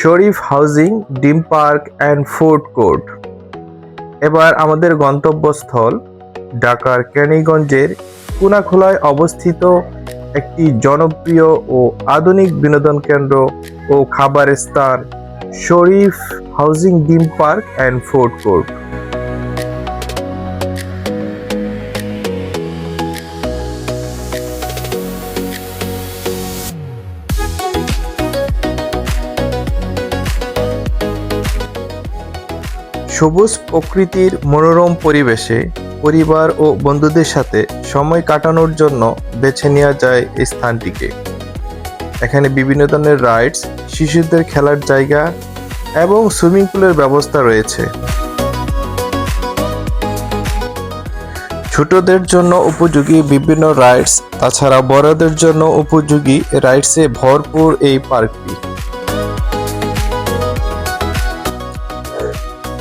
শরীফ housing, ডিম park, and food court. এবার আমাদের গন্তব্যস্থল, ঢাকার কেরানীগঞ্জের কুনাখোলায় অবস্থিত একটি জনপ্রিয় ও আধুনিক বিনোদন কেন্দ্র ও খাবার স্থান শরীফ হাউজিং ডিম পার্ক অ্যান্ড ফুড কোর্ট। সবুজ প্রকৃতির মনোরম পরিবেশে পরিবার ও বন্ধুদের সাথে সময় কাটানোর জন্য বেছে নেওয়া যায় এই স্থানটিকে। এখানে বিভিন্ন ধরনের রাইডস শিশুদের খেলার জায়গা এবং সুইমিং পুলের ব্যবস্থা রয়েছে। ছোটদের জন্য উপযোগী বিভিন্ন রাইডস তাছাড়া বড়দের জন্য উপযোগী রাইডসে ভরপুর এই পার্কটি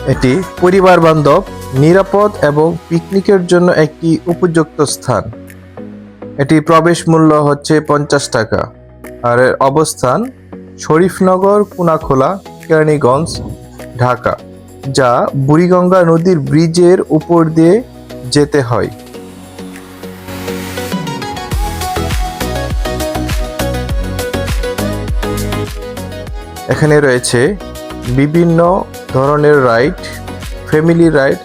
এটি পরিবার বান্ধব নিরাপদ এবং পিকনিকের জন্য একটি উপযুক্ত স্থান। এটি প্রবেশ মূল্য হচ্ছে পঞ্চাশ টাকা। আর এর অবস্থান শরীফনগর, কুনাখোলা, কেরানীগঞ্জ, ঢাকা, যা বুড়িগঙ্গা নদীর ব্রিজের উপর দিয়ে যেতে হয়। এখানে রয়েছে বিভিন্ন ধরনের রাইড, ফ্যামিলি রাইড,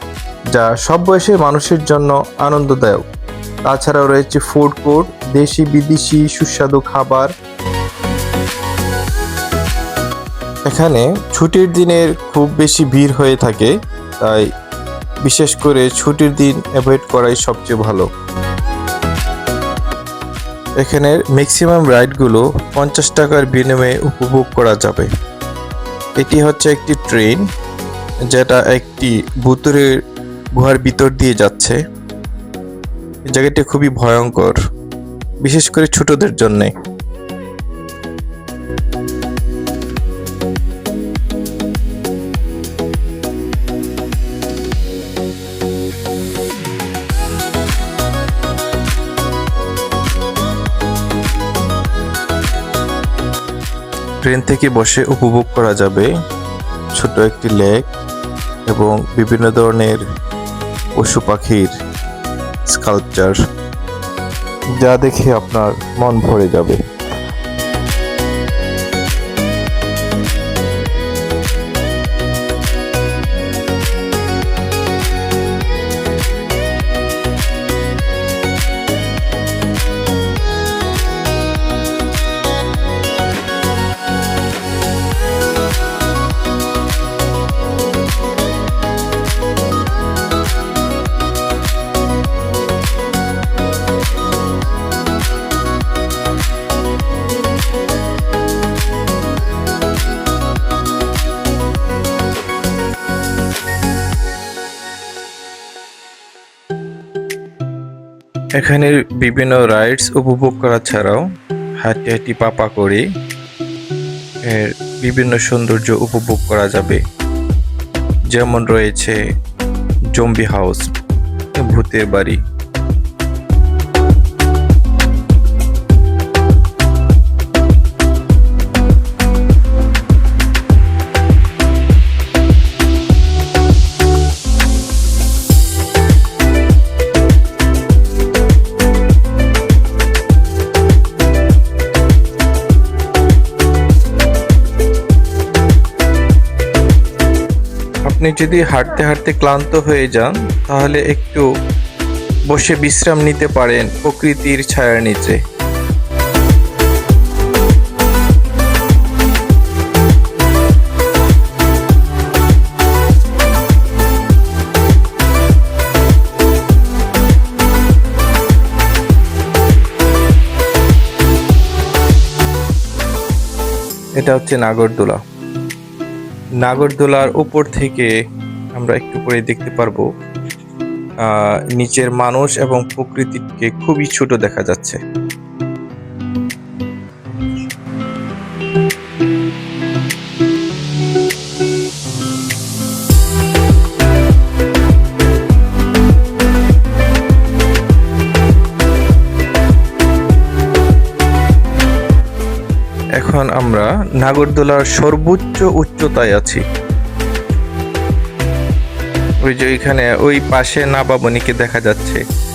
যা সব বয়সের মানুষের জন্য আনন্দদায়ক। তাছাড়াও রয়েছে ফুড কোর্ট, দেশি, বিদেশি সুস্বাদু খাবার। এখানে ছুটির দিনের খুব বেশি ভিড় হয়ে থাকে, তাই বিশেষ করে ছুটির দিন অ্যাভয়েড করাই সবচেয়ে ভালো। এখানের ম্যাক্সিমাম রাইডগুলো পঞ্চাশ টাকার বিনিময়ে উপভোগ করা যাবে। এটি হচ্ছে একটি ট্রেন যেটা একটি ভুতুরের গুহার ভিতর দিয়ে যাচ্ছে। জায়গাটি খুবই ভয়ঙ্কর, বিশেষ করে ছোটদের জন্যে। ট্রেন থেকে বসে উপভোগ করা যাবে। ছোট একটি লেক এবং বিভিন্ন ধরনের পশু পাখির স্কাল্পচার যা দেখে আপনার মন ভরে যাবে। এখানে বিভিন্ন রাইডস উপভোগ করা ছাড়াও হাঁটি হাঁটি পাপা করে এর বিভিন্ন সৌন্দর্য উপভোগ করা যাবে। যেমন রয়েছে জম্বি হাউস ভূতের বাড়ি। আপনি যদি হাঁটতে হাঁটতে ক্লান্ত হয়ে যান, তাহলে একটু বসে বিশ্রাম নিতে পারেন প্রকৃতির ছায়ার নিচে। এটা হচ্ছে নাগরদোলা। নাগরদোলার উপর থেকে আমরা একটু পরে দেখতে পারব নিচের মানুষ এবং প্রকৃতিকে খুবই ছোট দেখা যাচ্ছে। নাগরদোলার সর্বোচ্চ উচ্চতায় আছি। ওই যে ওইখানে ওই পাশে নাবাবনীকে দেখা যাচ্ছে।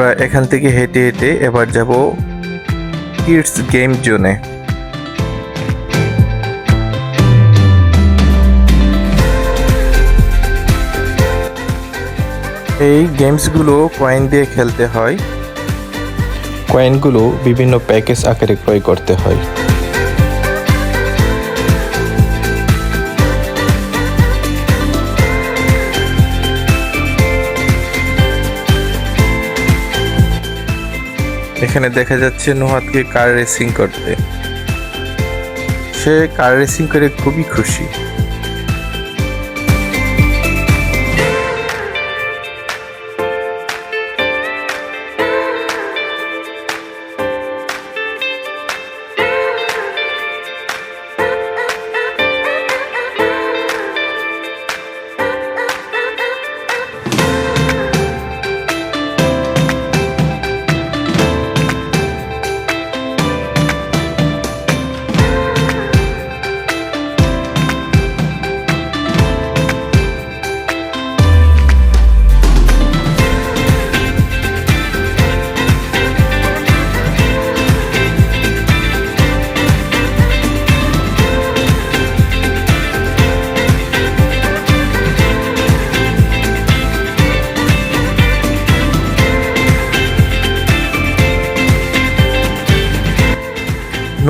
আমরা এখান থেকে হেঁটে হেঁটে এবার যাব কিডস গেম জোনে। এই গেমসগুলো কয়েন দিয়ে খেলতে হয়। কয়েনগুলো বিভিন্ন প্যাকেজ আকারে ক্রয় করতে হয়। এখানে দেখা যাচ্ছে নোহাতকে কার রেসিং করতে। সে কার রেসিং করে খুবই খুশি।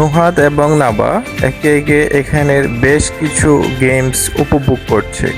নুহাদ এবং নাবা একে একে এখানের বেশ কিছু গেমস উপভোগ করছে।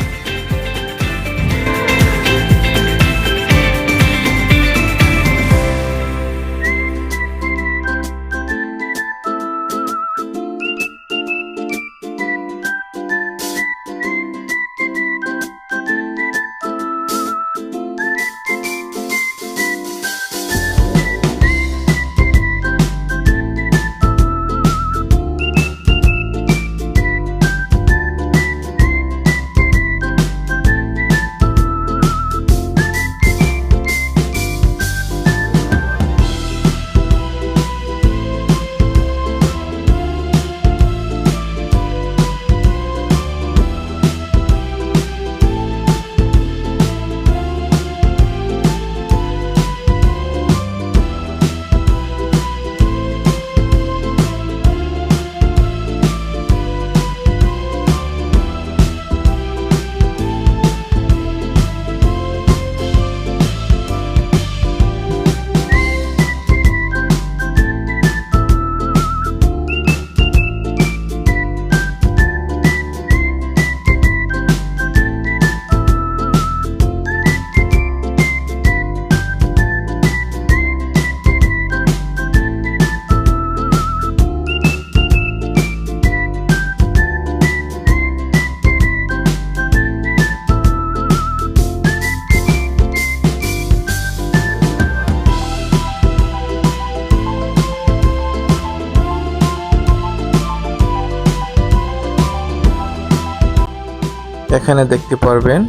এখানে দেখতে পারবেন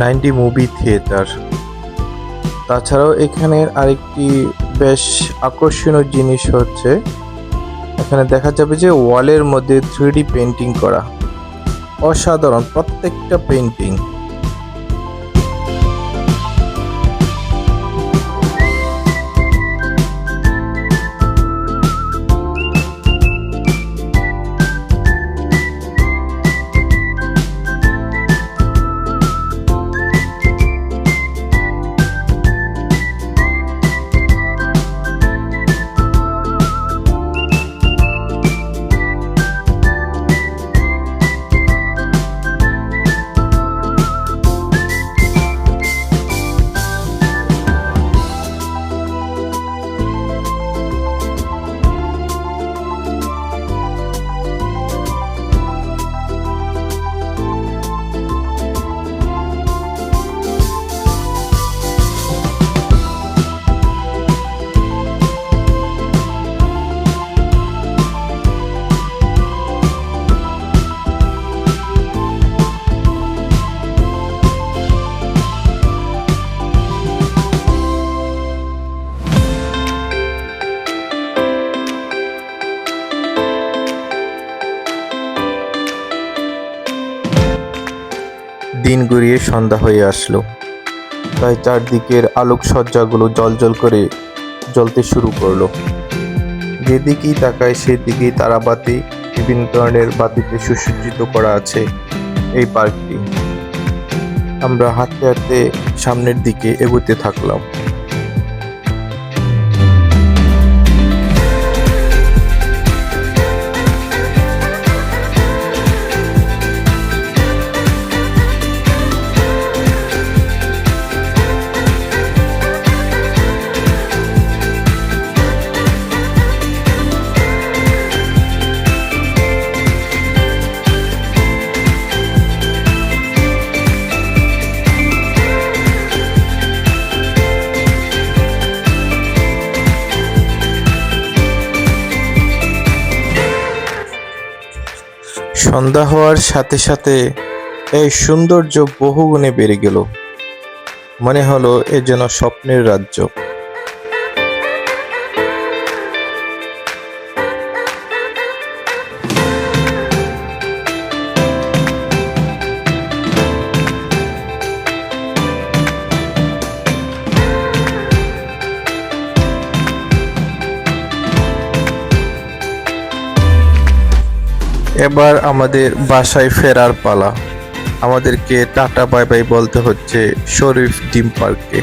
নাইনটি মুভি থিয়েটার। তাছাড়াও এখানের আরেকটি বেশ আকর্ষণীয় জিনিস হচ্ছে, এখানে দেখা যাবে যে ওয়ালের মধ্যে থ্রিডি পেন্টিং করা। অসাধারণ প্রত্যেকটা পেন্টিং দিন গড়িয়ে সন্ধ্যা হয়ে আসলো। তাই চারদিকের আলোকসজ্জাগুলো জলজল করে জ্বলতে শুরু করল। যেদিকেই তাকায় সেদিকেই তারাবাতি বিভিন্ন ধরনের বাতিতে সুসজ্জিত করা আছে এই পার্কটি। আমরা হাঁটতে হাঁটতে সামনের দিকে এগোতে থাকলাম। সন্ধ্যা হওয়ার সাথে সাথে এই সৌন্দর্য বহুগুণে বেড়ে গেল। মনে হলো এ যেন স্বপ্নের রাজ্য। এবার আমাদের বাসায় ফেরার পালা। আমাদেরকে টাটা বাই বাই বলতে হচ্ছে শরীফ ডিম পার্কে।